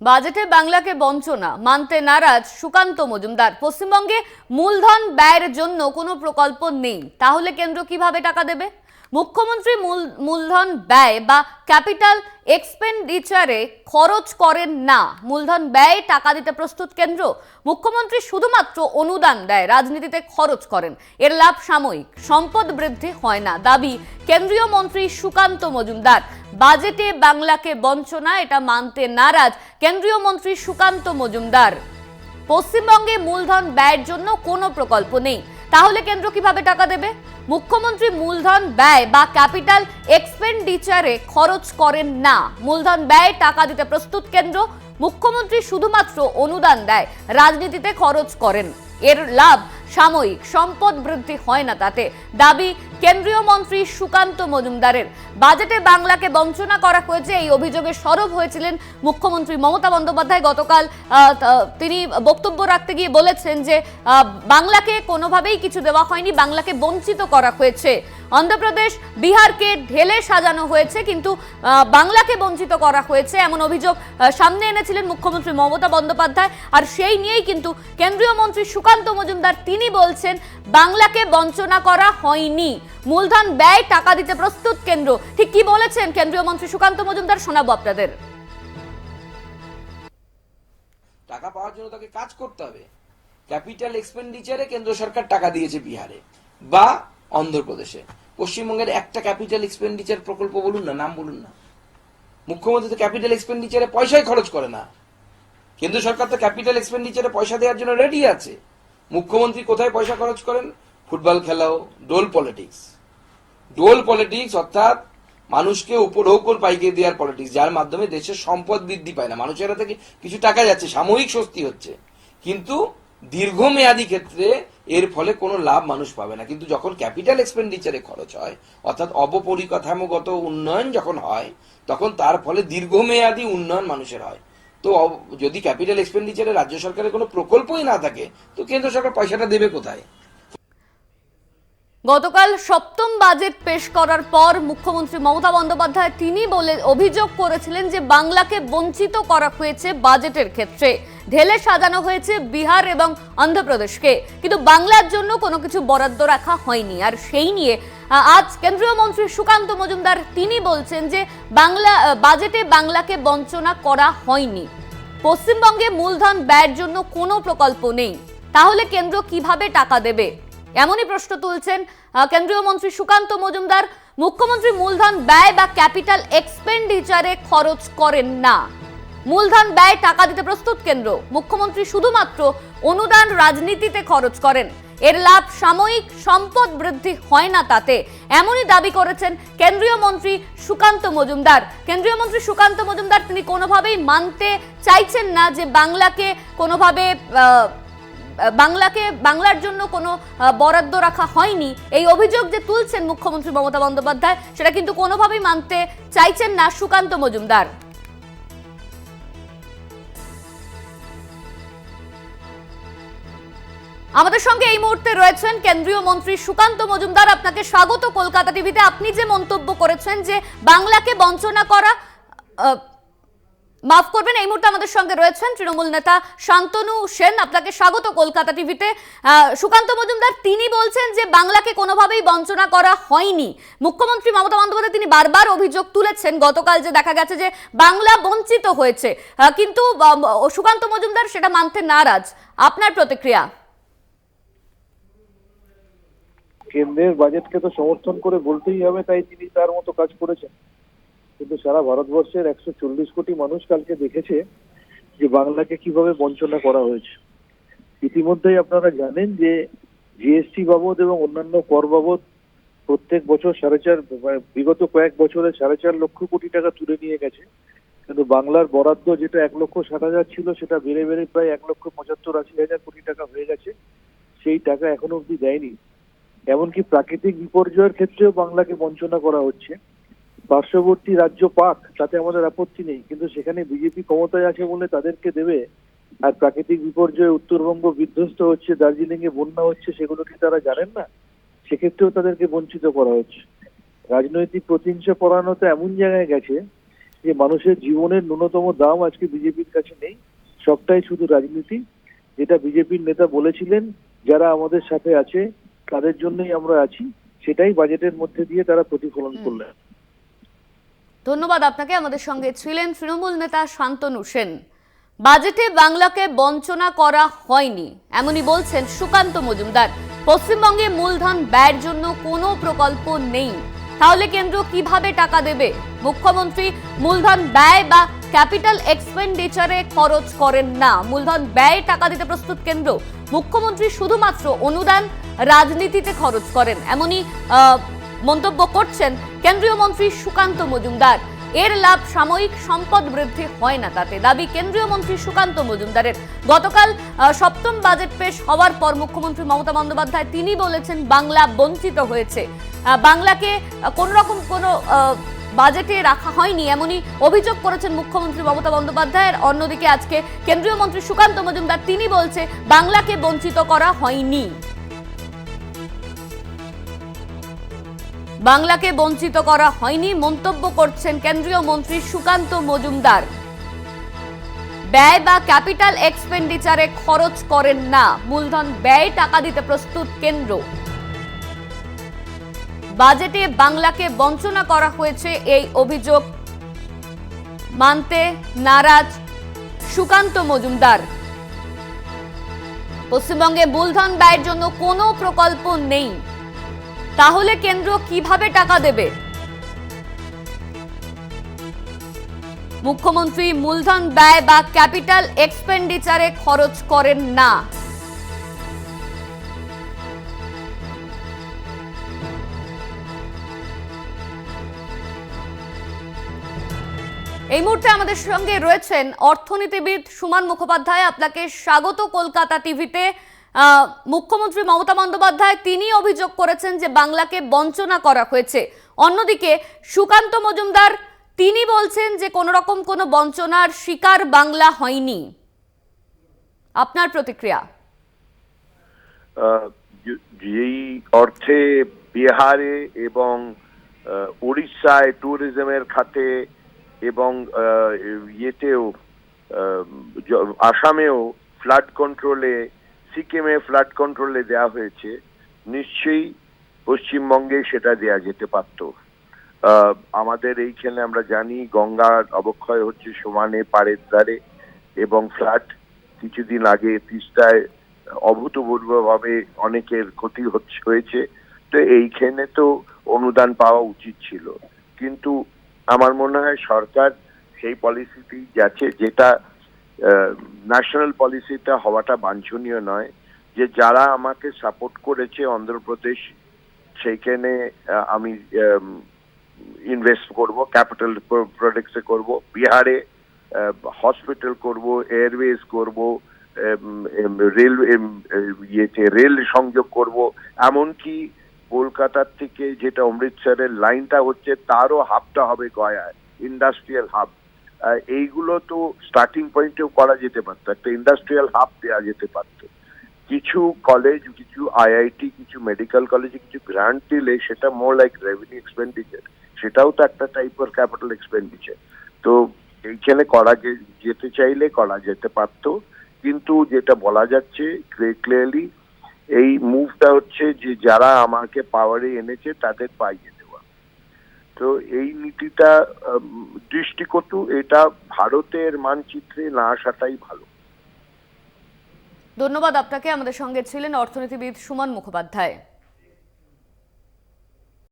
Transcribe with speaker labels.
Speaker 1: বাজেটে বাংলাকে বঞ্চনা, মানতে নারাজ সুকান্ত মজুমদার। পশ্চিমবঙ্গে মূলধন ব্যয়ের জন্য কোনো প্রকল্প নেই। তাহলে কেন্দ্র কীভাবে টাকা দেবে? মুখ্যমন্ত্রী মূল মূলধন ব্যয় বা ক্যাপিটাল এক্সপেন্ডিচারে খরচ করেন না। মূলধন ব্যয় টাকা দিতে প্রস্তুত কেন্দ্র মুখ্যমন্ত্রী শুধুমাত্র অনুদান দেয়, রাজনীতিতে খরচ করেন। এর লাভ সাময়িক, সম্পদ বৃদ্ধি হয় না। দাবি, কেন্দ্রীয় মন্ত্রী সুকান্ত মজুমদার, বাজেটে বাংলাকে বঞ্চনা, এটা মানতে নারাজ কেন্দ্রীয় মন্ত্রী সুকান্ত মজুমদার। পশ্চিমবঙ্গে মূলধন ব্যয়ের জন্য কোনো প্রকল্প নেই। তাহলে কেন্দ্র কীভাবে টাকা দেবে? মুখ্যমন্ত্রী মূলধন ব্যয় বা ক্যাপিটাল এক্সপেন্ডিচারে খরচ করেন না। মূলধন ব্যয় টাকা দিতে প্রস্তুত কেন্দ্র, মুখ্যমন্ত্রী শুধুমাত্র অনুদান দেয়, রাজনীতিতে খরচ করেন। এর লাভ সাময়িক সম্পদ বৃদ্ধি হয় না তাতে। দাবি কেন্দ্রীয় মন্ত্রী সুকান্ত মজুমদারের। বাজেটে বাংলাকে বঞ্চনা করা হয়েছে, এই অভিযোগে সরব হয়েছিলেন মুখ্যমন্ত্রী মমতা বন্দ্যোপাধ্যায়। গতকাল তিনি বক্তব্য রাখতে গিয়ে বলেছেন যে বাংলাকে কোনোভাবেই কিছু দেওয়া হয়নি, বাংলাকে বঞ্চিত করা হয়েছে। অন্ধ্রপ্রদেশ, বিহারকে ঢেলে সাজানো হয়েছে, কিন্তু বাংলাকে বঞ্চিত করা হয়েছে এমন অভিযোগ সামনে এনেছিলেন মুখ্যমন্ত্রী মমতা বন্দ্যোপাধ্যায়। আর সেই নিয়েই কিন্তু কেন্দ্রীয় মন্ত্রী সুকান্ত মজুমদার, তিনি বলছেন, বাংলাকে বঞ্চনা করা হয়নি। মূলধন ব্যয়, টাকা দিতে প্রস্তুত কেন্দ্র। ঠিক কি বলেছেন কেন্দ্রীয় মন্ত্রী সুকান্ত মজুমদার? শোনাবো আপনাদের।
Speaker 2: টাকা পাওয়ার জন্য তাকে কাজ করতে হবে। ক্যাপিটাল এক্সপেন্ডিচারে কেন্দ্র সরকার টাকা দিয়েছে বিহারে বা অন্ধ্রপ্রদেশে। পশ্চিমবঙ্গের একটা ক্যাপিটাল এক্সপেন্ডিচার প্রকল্প বলুন না, নাম বলুন না। মুখ্যমন্ত্রী তো ক্যাপিটাল এক্সপেন্ডিচারে পয়সাই খরচ করে না। কেন্দ্র সরকার তো ক্যাপিটাল এক্সপেন্ডিচারে পয়সা দেওয়ার জন্য রেডি আছে। মুখ্যমন্ত্রী কোথায় পয়সা খরচ করেন? ফুটবল খেলাও ডোল পলিটিক্স ডোল পলিটিক্স অর্থাৎ মানুষকে উপঢৌকন পাইকে দেওয়ার পলিটিক্স যার মাধ্যমে দেশের সম্পদ বৃদ্ধি পায় না। মানুষের থেকে কিছু টাকা যাচ্ছে, সাময়িক স্বস্তি হচ্ছে। কিন্তু দীর্ঘমেয়াদী ক্ষেত্রে এর ফলে কোনো লাভ মানুষ পাবে না। কিন্তু যখন ক্যাপিটাল এক্সপেন্ডিচারে খরচ হয়, অর্থাৎ অবপরিকাঠামোগত উন্নয়ন যখন হয়, তখন তার ফলে দীর্ঘমেয়াদী উন্নয়ন মানুষের হয়। তো যদি ক্যাপিটাল এক্সপেন্ডিচারে রাজ্য সরকারের কোনো প্রকল্পই না থাকে, তো কেন্দ্র সরকার পয়সাটা দেবে কোথায়?
Speaker 1: গতকাল সপ্তম বাজেট পেশ করার পর মুখ্যমন্ত্রী মমতা বন্দ্যোপাধ্যায় তিনি বলে অভিযোগ করেছিলেন যে বাংলাকে বঞ্চিত করা হয়েছে বাজেটের ক্ষেত্রে। ঢেলে সাজানো হয়েছে বিহার এবং অন্ধ্রপ্রদেশকে। কিন্তু বাংলার জন্য কোনো কিছু বরাদ্দ রাখা হয়নি। আর সেই নিয়ে আজ কেন্দ্রীয় মন্ত্রী সুকান্ত মজুমদার তিনি বলছেন যে বাংলা বাজেটে বাংলাকে বঞ্চনা করা হয়নি। পশ্চিমবঙ্গে মূলধন ব্যয়ের জন্য কোনো প্রকল্প নেই। তাহলে কেন্দ্র কীভাবে টাকা দেবে? এমনই প্রশ্ন তুলছেন কেন্দ্রীয় মন্ত্রী সুকান্ত মজুমদার। মুখ্যমন্ত্রী মূলধন ব্যয় বা ক্যাপিটাল এক্সপেন্ডিচারে খরচ করেন না। মূলধন ব্যয় টাকা দিতে প্রস্তুত কেন্দ্র। মুখ্যমন্ত্রী শুধুমাত্র অনুদান রাজনীতিতে খরচ করেন। এর লাভ সাময়িক সম্পদ বৃদ্ধি হয় না তাতে, এমনই দাবি করেছেন কেন্দ্রীয় মন্ত্রী সুকান্ত মজুমদার। কেন্দ্রীয় মন্ত্রী সুকান্ত মজুমদার তিনি কোনোভাবেই মানতে চাইছেন না যে বাংলাকে কোনোভাবে বাংলাকে, বাংলার জন্য কোনো বরাদ্দ রাখা হয়নি। এই অভিযোগ যে তুলছেন মুখ্যমন্ত্রী মমতা বন্দ্যোপাধ্যায়, সেটা কিন্তু কোনোভাবেই মানতে চাইছেন না সুকান্ত মজুমদার। আমাদের সঙ্গে এই মুহূর্তে রয়েছেন কেন্দ্রীয় মন্ত্রী সুকান্ত মজুমদার। আপনাকে স্বাগত। কলকাতা টিভিতে আপনি যে মন্তব্য করেছেন যে বাংলাকে বঞ্চনা করা মাফ করবেন, এই মুহূর্তে আমাদের সঙ্গে রয়েছেন তৃণমূল নেতা শান্তনু সেন। আপনাকে স্বাগত কলকাতা টিভিতে। সুকান্ত মজুমদার, তিনি বলছেন যে বাংলাকে কোনোভাবেই বঞ্চনা করা হয়নি। মুখ্যমন্ত্রী মমতা বন্দ্যোপাধ্যায়, তিনি বারবার অভিযোগ তুলেছেন। গতকাল যে দেখা গেছে যে বাংলা বঞ্চিত হয়েছে। কিন্তু সুকান্ত মজুমদার সেটা মানতে নারাজ। আপনার প্রতিক্রিয়া?
Speaker 3: কেন্দ্রের বাজেটকে তো সমর্থন করে বলতেই হবে, তাই তিনি তার মতো কাজ করেছেন। কিন্তু সারা ভারতবর্ষের একশো চল্লিশ কোটি মানুষ কালকে দেখেছে যে বাংলাকে কীভাবে বঞ্চনা করা হয়েছে। ইতিমধ্যেই আপনারা জানেন যে জিএসটি বাবদ এবং অন্যান্য কর বাবদ প্রত্যেক বছর সাড়ে চার বিগত কয়েক বছরে সাড়ে চার লক্ষ কোটি টাকা তুলে নিয়ে গেছে। কিন্তু বাংলার বরাদ্দ যেটা এক লক্ষ ষাট হাজার ছিল, সেটা বেড়ে বেড়ে প্রায় এক লক্ষ পঁচাত্তর, আশি হাজার কোটি টাকা হয়ে গেছে। সেই টাকা এখনও অবধি দেয়নি। এমনকি প্রাকৃতিক বিপর্যয়ের ক্ষেত্রেও বাংলাকে বঞ্চনা করা হচ্ছে। পার্শ্ববর্তী রাজ্য পাক তাতে আমাদের আপত্তি নেই। কিন্তু সেখানে বিজেপি ক্ষমতায় আছে বলে তাদেরকে দেবে আর প্রাকৃতিক বিপর্যয়ে উত্তরবঙ্গ বিধ্বস্ত হচ্ছে দার্জিলিং এ বন্যা হচ্ছে সেগুলো কি তারা জানেন না? সেক্ষেত্রেও তাদেরকে বঞ্চিত করা হচ্ছে। রাজনৈতিক প্রতিহিংসা পরায়ণতা এমন জায়গায় গেছে যে মানুষের জীবনের ন্যূনতম দাম আজকে বিজেপির কাছে নেই। সবটাই শুধু রাজনীতি যেটা বিজেপির নেতা বলেছিলেন যারা আমাদের সাথে আছে তাদের জন্যই আমরা আছি। সেটাই বাজেটের মধ্যে দিয়ে তারা প্রতিফলন করলেন।
Speaker 1: ধন্যবাদ আপনাকে। আমাদের সঙ্গে ছিলেন তৃণমূল নেতা শান্তনু সেন। বাজেটে বাংলাকে বঞ্চনা করা হয়নি, এমনই বলছেন সুকান্ত মজুমদার। পশ্চিমবঙ্গে মূলধন ব্যয়ের জন্য কোনো প্রকল্প নেই। তাহলে কেন্দ্র কীভাবে টাকা দেবে? মুখ্যমন্ত্রী, মূলধন ব্যয় বা ক্যাপিটাল এক্সপেন্ডিচারে খরচ করেন না। মূলধন ব্যয় টাকা দিতে প্রস্তুত কেন্দ্র। মুখ্যমন্ত্রী শুধুমাত্র অনুদান রাজনীতিতে খরচ করেন, এমনই মন্তব্য করছেন কেন্দ্রীয় মন্ত্রী সুকান্ত মজুমদার। এর লাভ সাময়িক সম্পদ বৃদ্ধি হয় না তাতে। দাবি কেন্দ্রীয় মন্ত্রী সুকান্ত মজুমদারের। গতকাল সপ্তম বাজেট পেশ হওয়ার পর মুখ্যমন্ত্রী মমতা বন্দ্যোপাধ্যায় তিনি বলেছেন বাংলা বঞ্চিত হয়েছে। বাংলাকে কোন রকম কোনো বাজেটে রাখা হয়নি এমনই অভিযোগ করেছেন মুখ্যমন্ত্রী মমতা বন্দ্যোপাধ্যায়ের। অন্যদিকে আজকে কেন্দ্রীয় মন্ত্রী সুকান্ত মজুমদার তিনি বলছে, বাংলাকে বঞ্চিত করা হয়নি। বাংলাকে বঞ্চিত করা হয়নি মন্তব্য করছেন কেন্দ্রীয় মন্ত্রী সুকান্ত মজুমদার। ব্যয় বা ক্যাপিটাল এক্সপেন্ডিচারে খরচ করেন না। মূলধন ব্যয় টাকা দিতে প্রস্তুত কেন্দ্র। বাজেটে বাংলাকে বঞ্চনা করা হয়েছে এই অভিযোগ। মানতে নারাজ সুকান্ত মজুমদার। পশ্চিমবঙ্গে মূলধন ব্যয়ের জন্য কোনো প্রকল্প নেই। তাহলে কেন্দ্র কীভাবে টাকা দেবে? মুখ্যমন্ত্রী মূলধন ব্যয় বা ক্যাপিটাল এক্সপেন্ডিচারে খরচ করেন না। এই মুহূর্তে আমাদের সঙ্গে রয়েছেন অর্থনীতিবিদ সুমান মুখোপাধ্যায়। আপনাকে স্বাগত কলকাতা টিভিতে। মুখ্যমন্ত্রী মমতা বন্দ্যোপাধ্যায় তিনি অভিযোগ করেছেন যে বাংলাকে বঞ্চনা করা হয়েছে। অন্যদিকে সুকান্ত মজুমদার তিনি বলছেন যে কোনো রকম কোনো বঞ্চনার শিকার বাংলা হয়নি। আপনার প্রতিক্রিয়া?
Speaker 4: যেই অর্থে বিহারে এবং উড়িষ্যায় ট্যুরিজমের খাতে এবং ইয়েতেও আসামেও ফ্লাড কন্ট্রোলে সিকিমে ফ্লাড কন্ট্রোলে দেওয়া হয়েছে, নিশ্চয়ই পশ্চিমবঙ্গে সেটা দেয়া যেতে পারত। আমাদের এইখানে আমরা জানি গঙ্গার অবক্ষয় হচ্ছে সমানে পাড়ের ধারে এবং ফ্লাড কিছুদিন আগে তিস্তায় অভূতপূর্বভাবে অনেকের ক্ষতি হচ্ছে, হয়েছে। তো এইখানে তো অনুদান পাওয়া উচিত ছিল। কিন্তু আমার মনে হয় সরকার সেই পলিসিতেই যাচ্ছে যেটা ন্যাশনাল পলিসিটা হওয়াটা বাঞ্ছনীয় নয়। যে যারা আমাকে সাপোর্ট করেছে অন্ধ্রপ্রদেশ, সেইখানে আমি ইনভেস্ট করব ক্যাপিটাল প্রোডাক্টসে করব, বিহারে হসপিটাল করব এয়ারওয়েজ করব রেল ইয়েতে রেল সংযোগ করব। এমনকি কলকাতার থেকে যেটা অমৃতসরের লাইনটা হচ্ছে, তারও হাবটা হবে গয়ায় ইন্ডাস্ট্রিয়াল হাব এইগুলো তো স্টার্টিং পয়েন্টেও করা যেতে পারতো। একটা ইন্ডাস্ট্রিয়াল হাব দেওয়া যেতে পারতো। কিছু কলেজ কিছু আইআইটি কিছু মেডিকেল কলেজে কিছু গ্রান্ট দিলে সেটা মোর লাইক রেভিনিউ এক্সপেন্ডিচার সেটাও তো একটা টাইপের ক্যাপিটাল এক্সপেন্ডিচার তো এইখানে করা যেতে চাইলে করা যেতে পারতো। কিন্তু যেটা বলা যাচ্ছে ক্লিয়ারলি এই মুভটা হচ্ছে যে, যারা আমাকে পাওয়ারে এনেছে, তাদের পাইয়ে। তো এই নীতিটা দৃষ্টিকটু এটা ভারতের মানচিত্রে না আসাটাই ভালো।
Speaker 1: ধন্যবাদ, আপনাকে। আমাদের সঙ্গে ছিলেন অর্থনীতিবিদ সুমন মুখোপাধ্যায়।